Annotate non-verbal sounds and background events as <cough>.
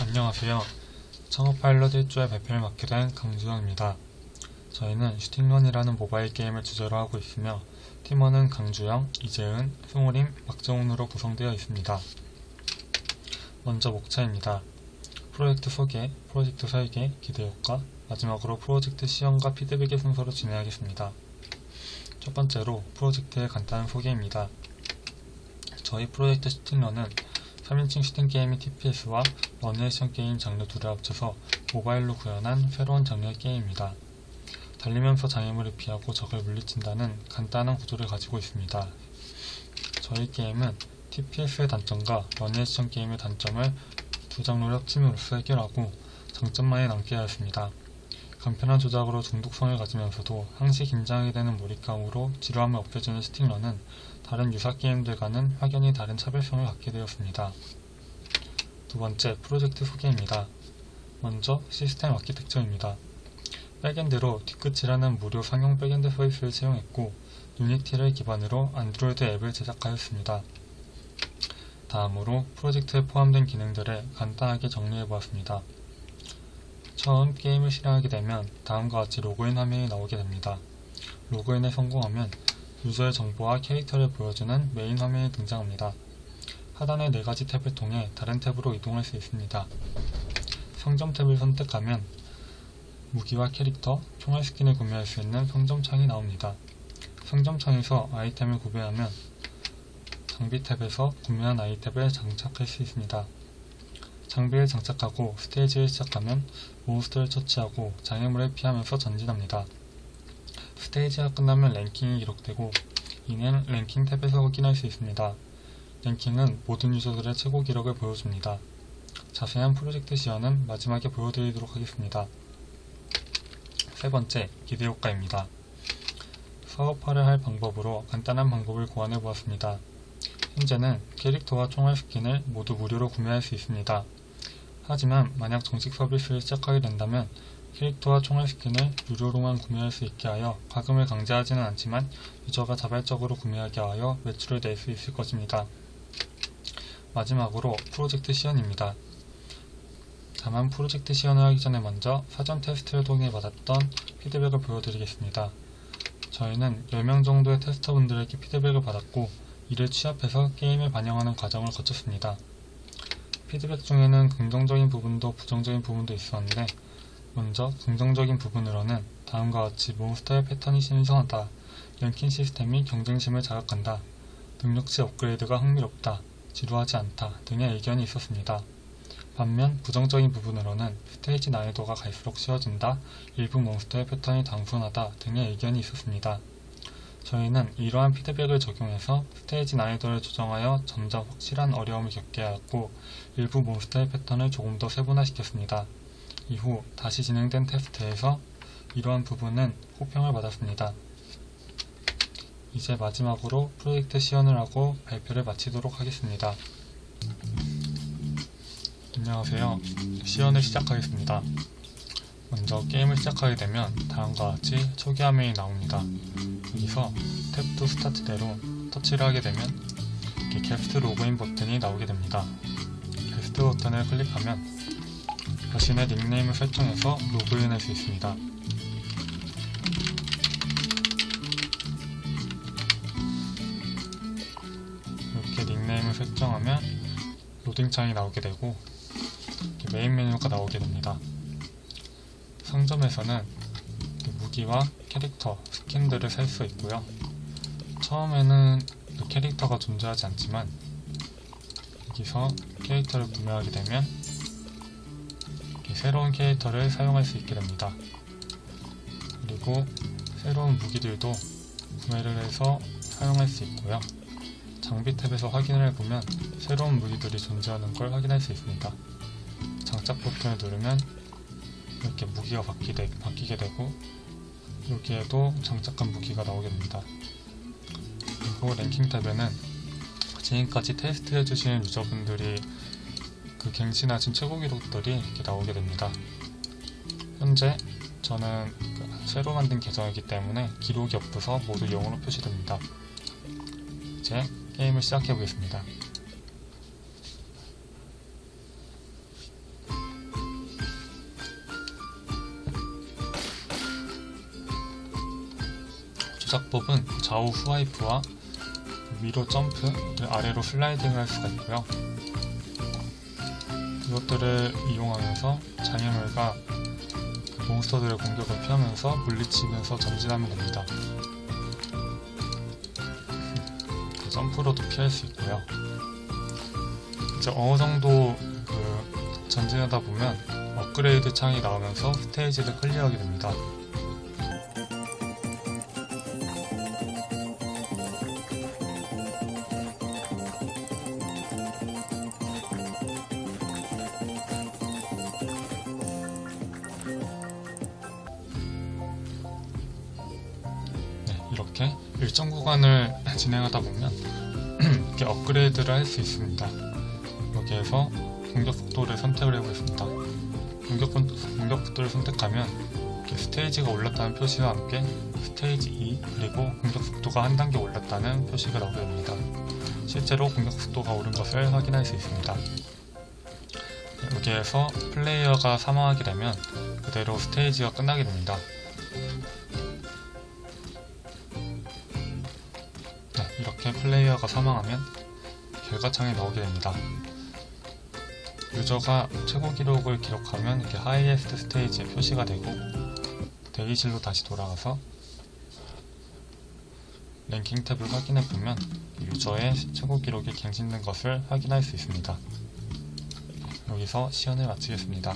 안녕하세요. 창업 파일럿 1조의 발표를 맡게 된 강주영입니다. 저희는 슈팅런이라는 모바일 게임을 주제로 하고 있으며 팀원은 강주영, 이재은, 승우림, 박정훈으로 구성되어 있습니다. 먼저 목차입니다. 프로젝트 소개, 프로젝트 설계, 기대 효과, 마지막으로 프로젝트 시연과 피드백의 순서로 진행하겠습니다. 첫 번째로 프로젝트의 간단한 소개입니다. 저희 프로젝트 슈팅런은 3인칭 슈팅 게임인 TPS와 원앤션 게임 장르 둘을 합쳐서 모바일로 구현한 새로운 장르의 게임입니다. 달리면서 장애물을 피하고 적을 물리친다는 간단한 구조를 가지고 있습니다. 저희 게임은 TPS의 단점과 원앤션 게임의 단점을 두 장르를 합침으로써 해결하고 장점만이 남게 하였습니다. 간편한 조작으로 중독성을 가지면서도 항시 긴장하게 되는 몰입감으로 지루함을 없애주는 스팅러는 다른 유사 게임들과는 확연히 다른 차별성을 갖게 되었습니다. 두 번째, 프로젝트 소개입니다. 먼저 시스템 아키텍처입니다. 백엔드로 뒤끝이라는 무료 상용 백엔드 서비스를 채용했고 유니티를 기반으로 안드로이드 앱을 제작하였습니다. 다음으로 프로젝트에 포함된 기능들을 간단하게 정리해 보았습니다. 처음 게임을 실행하게 되면 다음과 같이 로그인 화면이 나오게 됩니다. 로그인에 성공하면 유저의 정보와 캐릭터를 보여주는 메인 화면이 등장합니다. 하단의 네 가지 탭을 통해 다른 탭으로 이동할 수 있습니다. 상점 탭을 선택하면 무기와 캐릭터, 총알 스킨을 구매할 수 있는 상점 창이 나옵니다. 상점 창에서 아이템을 구매하면 장비 탭에서 구매한 아이템을 장착할 수 있습니다. 장비를 장착하고 스테이지를 시작하면 몬스터를 처치하고 장애물을 피하면서 전진합니다. 스테이지가 끝나면 랭킹이 기록되고 이는 랭킹 탭에서 확인할 수 있습니다. 랭킹은 모든 유저들의 최고 기록을 보여줍니다. 자세한 프로젝트 시연은 마지막에 보여드리도록 하겠습니다. 세 번째, 기대 효과입니다. 사업화를 할 방법으로 간단한 방법을 고안해 보았습니다. 현재는 캐릭터와 총알 스킨을 모두 무료로 구매할 수 있습니다. 하지만 만약 정식 서비스를 시작하게 된다면 캐릭터와 총알 스킨을 유료로만 구매할 수 있게 하여 과금을 강제하지는 않지만 유저가 자발적으로 구매하게 하여 매출을 낼 수 있을 것입니다. 마지막으로 프로젝트 시연입니다. 다만 프로젝트 시연을 하기 전에 먼저 사전 테스트를 통해 받았던 피드백을 보여드리겠습니다. 저희는 10명 정도의 테스터분들에게 피드백을 받았고 이를 취합해서 게임에 반영하는 과정을 거쳤습니다. 피드백 중에는 긍정적인 부분도 부정적인 부분도 있었는데 먼저 긍정적인 부분으로는 다음과 같이 몬스터의 패턴이 신선하다, 랭킹 시스템이 경쟁심을 자극한다, 능력치 업그레이드가 흥미롭다, 지루하지 않다. 등의 의견이 있었습니다. 반면 부정적인 부분으로는 스테이지 난이도가 갈수록 쉬워진다, 일부 몬스터의 패턴이 단순하다. 등의 의견이 있었습니다. 저희는 이러한 피드백을 적용해서 스테이지 난이도를 조정하여 점점 확실한 어려움을 겪게 하였고 일부 몬스터의 패턴을 조금 더 세분화시켰습니다. 이후 다시 진행된 테스트에서 이러한 부분은 호평을 받았습니다. 이제 마지막으로 프로젝트 시연을 하고 발표를 마치도록 하겠습니다. 안녕하세요. 시연을 시작하겠습니다. 먼저 게임을 시작하게 되면 다음과 같이 초기 화면이 나옵니다. 여기서 탭2 스타트대로 터치를 하게 되면 이렇게 게스트 로그인 버튼이 나오게 됩니다. 게스트 버튼을 클릭하면 자신의 닉네임을 설정해서 로그인할 수 있습니다. 이렇게 닉네임을 설정하면 로딩 창이 나오게 되고 메인 메뉴가 나오게 됩니다. 상점에서는 무기와 캐릭터, 스킨들을 살 수 있고요. 처음에는 그 캐릭터가 존재하지 않지만 여기서 캐릭터를 구매하게 되면 새로운 캐릭터를 사용할 수 있게 됩니다. 그리고 새로운 무기들도 구매를 해서 사용할 수 있고요. 장비 탭에서 확인을 해보면 새로운 무기들이 존재하는 걸 확인할 수 있습니다. 장착 버튼을 누르면 이렇게 무기가 바뀌게 되고 여기에도 장착한 무기가 나오게 됩니다. 그리고 랭킹 탭에는 지금까지 테스트해주신 유저분들이 그 갱신하신 최고 기록들이 이렇게 나오게 됩니다. 현재 저는 그 새로 만든 계정이기 때문에 기록이 없어서 모두 0으로 표시됩니다. 이제 게임을 시작해 보겠습니다. 조작법은 좌우 스와이프와 위로 점프, 아래로 슬라이딩을 할 수가 있고요. 이것들을 이용하면서 장애물과 그 몬스터들의 공격을 피하면서 물리치면서 전진하면 됩니다. 그 점프로도 피할 수 있고요. 이제 어느 정도 그 전진하다 보면 업그레이드 창이 나오면서 스테이지를 클리어하게 됩니다. 이렇게 일정 구간을 진행하다 보면 <clears throat> 이렇게 업그레이드를 할 수 있습니다. 여기에서 공격 속도를 선택을 해보겠습니다. 공격, 공격 속도를 선택하면 스테이지가 올랐다는 표시와 함께 스테이지 2 그리고 공격 속도가 한 단계 올랐다는 표시가 나오게 됩니다. 실제로 공격 속도가 오른 것을 확인할 수 있습니다. 네, 여기에서 플레이어가 사망하게 되면 그대로 스테이지가 끝나게 됩니다. 이렇게 플레이어가 사망하면 결과창이 나오게 됩니다. 유저가 최고 기록을 기록하면 이렇게 하이에스트 스테이지에 표시가 되고 대기실로 다시 돌아가서 랭킹 탭을 확인해 보면 유저의 최고 기록이 갱신된 것을 확인할 수 있습니다. 여기서 시연을 마치겠습니다.